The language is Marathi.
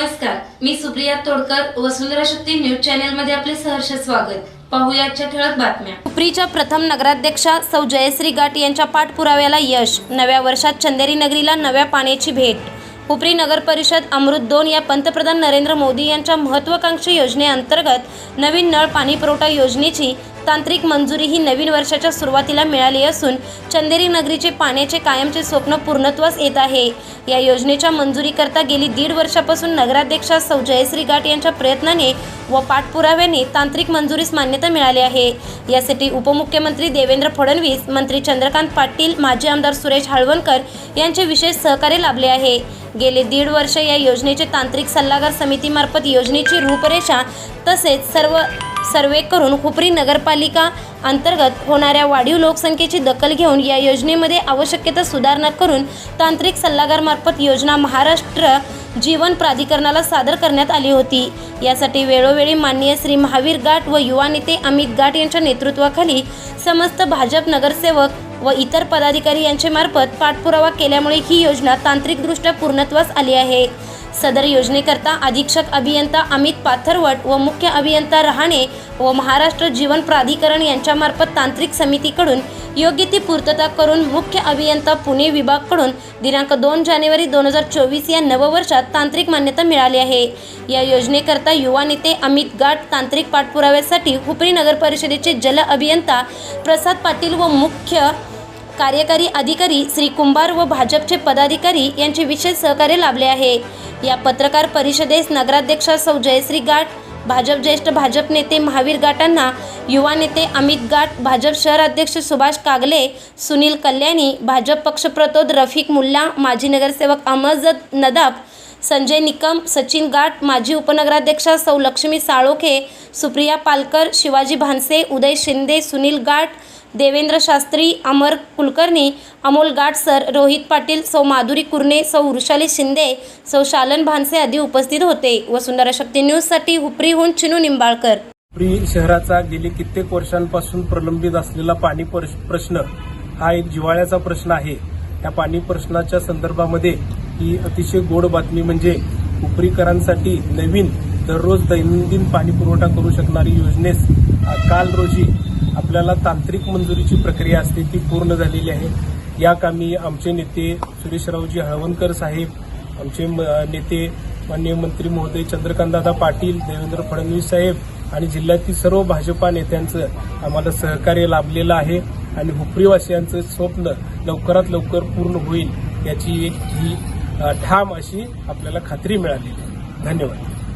नमस्कार मी सुप्रिया तोडकर वसुंधरा शक्ती न्यूज चॅनेल मध्ये आपले सहर्ष स्वागत. पाहुयाच्या ठळक बातम्या. उपरीच्या प्रथम नगराध्यक्षा सौ जयश्री गाट यांच्या पाठपुराव्याला यश नव्या वर्षात चंदेरी नगरीला नव्या पाण्याची भेट. उपरी नगर परिषद अमृत दोन या पंतप्रधान नरेंद्र मोदी यांच्या महत्वाकांक्षी योजनेअंतर्गत नवीन नळ पाणी पुरवठा योजनेची तांत्रिक मंजुरी ही नवीन वर्षाच्या सुरुवातीला मिळाली असून चंदेरी नगरीचे पाण्याचे कायमचे स्वप्न पूर्णत्वास येत आहे. या योजनेच्या मंजुरीकरता गेली दीड वर्षापासून नगराध्यक्षा सौ. जयश्री घाट यांच्या प्रयत्नाने व पाठपुराव्याने तांत्रिक मंजुरीस मान्यता मिळाली आहे. यासाठी उपमुख्यमंत्री देवेंद्र फडणवीस मंत्री चंद्रकांत पाटील माजी आमदार सुरेश हळवणकर यांचे विशेष सहकार्य लाभले आहे. गेले दीड वर्ष या योजनेचे तांत्रिक सल्लागार समितीमार्फत योजनेची रूपरेषा तसेच सर्व सर्वे करून हुपरी नगरपालिका अंतर्गत होणाऱ्या वाढीव लोकसंख्येची दखल घेऊन या योजनेमध्ये आवश्यकता सुधारणा करून तांत्रिक सल्लागारमार्फत योजना महाराष्ट्र जीवन प्राधिकरणाला सादर करण्यात आली होती. यासाठी वेळोवेळी माननीय श्री महावीर गाट व युवा नेते अमित गाट यांच्या नेतृत्वाखाली समस्त भाजप नगरसेवक व इतर पदाधिकारी यांचे मार्फत पाठपुरावा केल्यामुळे ही योजना तांत्रिकदृष्ट्या पूर्णत्वास आली आहे. सदर योजनेकरता अधीक्षक अभियंता अमित पाथरवट व मुख्य अभियंता रहाणे व महाराष्ट्र जीवन प्राधिकरण यांच्यामार्फत तांत्रिक समितीकडून योग्य ती पूर्तता करून मुख्य अभियंता पुणे विभागकडून दिनांक दोन जानेवारी दोन हजार चोवीस या नववर्षात तांत्रिक मान्यता मिळाली आहे. या योजनेकरता युवा नेते अमित गाठ तांत्रिक पाठपुराव्यासाठी हुपरी नगर परिषदेचे जल अभियंता प्रसाद पाटील व मुख्य कार्यकारी अधिकारी श्री कुंभार व भाजपचे पदाधिकारी यांचे विशेष सहकार्य लाभले आहे. या पत्रकार परिषदेस नगराध्यक्षा सौ जयश्री गाट भाजप ज्येष्ठ भाजप नेते महावीर गाटांना युवा नेते अमित गाट भाजप शहर अध्यक्ष सुभाष कागले सुनील कल्याणी भाजप पक्षप्रतोद रफिक मुल्ला माजी नगरसेवक अमजद नदाब संजय निकम सचिन गाट माजी उपनगराध्यक्षा सौ लक्ष्मी साळोखे सुप्रिया पालकर शिवाजी भानसे उदय शिंदे सुनील गाट देवेंद्र शास्त्री अमर कुलकर्णी अमोल गाटसर रोहित पाटील सौ माधुरी कुर्णे सौ वृषाली शिंदे सौ शालन भानसे आदी उपस्थित होते वसुंधरा शक्ती न्यूजसाठी हुपरीहून चिनू निंबाळकर. हुपरी शहराचा गेली कित्येक वर्षांपासून प्रलंबित असलेला पाणी प्रश्न हा एक जिव्हाळ्याचा प्रश्न आहे. या पाणी प्रश्नाच्या संदर्भामध्ये ही अतिशय गोड बातमी म्हणजे उपरीकरांसाठी नवीन दररोज दैनंदिन पाणी पुरवठा करू शकणारी योजनेस काल रोजी आपल्याला तांत्रिक मंजुरीची प्रक्रिया असते ती पूर्ण झालेली आहे. या कामी आमचे नेते सुरेशरावजी हळवणकर साहेब आमचे म- नेते माननीय मंत्री महोदय चंद्रकांतदादा पाटील देवेंद्र फडणवीस साहेब आणि जिल्ह्यातील सर्व भाजपा नेत्यांचं आम्हाला सहकार्य लाभलेलं आहे आणि हुपरीवासियांचं स्वप्न लवकरात लवकर पूर्ण होईल याची एक ही ठाम अशी आपल्याला खात्री मिळालेली आहे. धन्यवाद.